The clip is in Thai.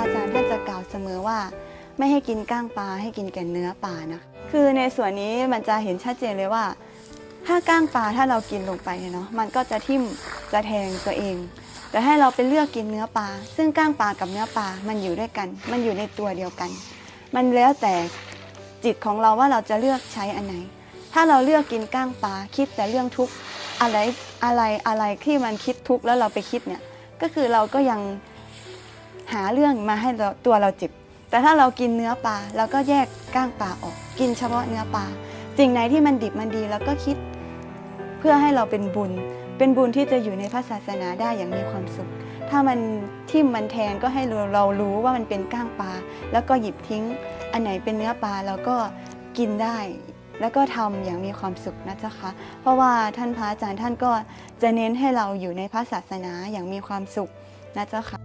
ระอาจารย์ท่านจะกล่าวเสมอว่า ไม่ให้กินก้างปลาให้กินแต่เนื้อปลานะคือในส่วนนี้มันจะเห็นชัดเจนเลยว่า ถ้าก้างปลาถ้าเรากินลงไปเนี่ยเนาะมันก็จะทิ่มจะแทงตัวเอง แต่ให้เราไปเลือกกินเนื้อปลา ซึ่งก้างปลากับเนื้อปลามันอยู่ด้วยกัน มันอยู่ในตัวเดียวกัน มันแล้วแต่จิตของเราว่าเราจะเลือกใช้อันไหน ถ้าเราเลือกกินก้างปลาคิดแต่เรื่องทุกข์อะไรอะไรอะไรที่มันคิดทุกข์แล้วเราไปคิดเนี่ยก็คือเราก็ยัง หาเรื่องมาให้เราตัวเราเจ็บ แต่ถ้าเรากินเนื้อปลาเราก็แยกก้างปลาออก กินเฉพาะเนื้อปลาสิ่งไหนที่มันดิบมันดีเราก็คิด เพื่อให้เราเป็นบุญ เป็นบุญที่จะอยู่ในพระศาสนาได้อย่างมีความสุข ถ้ามันทิ่มมันแทงก็ให้เราเรารู้ว่ามันเป็นก้างปลาแล้วก็หยิบทิ้ง อันไหนเป็นเนื้อปลาเราก็กินได้แล้วก็ทำอย่างมีความสุขนะเจ้าคะ เพราะว่าท่านพระอาจารย์ท่านก็จะเน้นให้เราอยู่ในพระศาสนาอย่างมีความสุขนะเจ้าค่ะ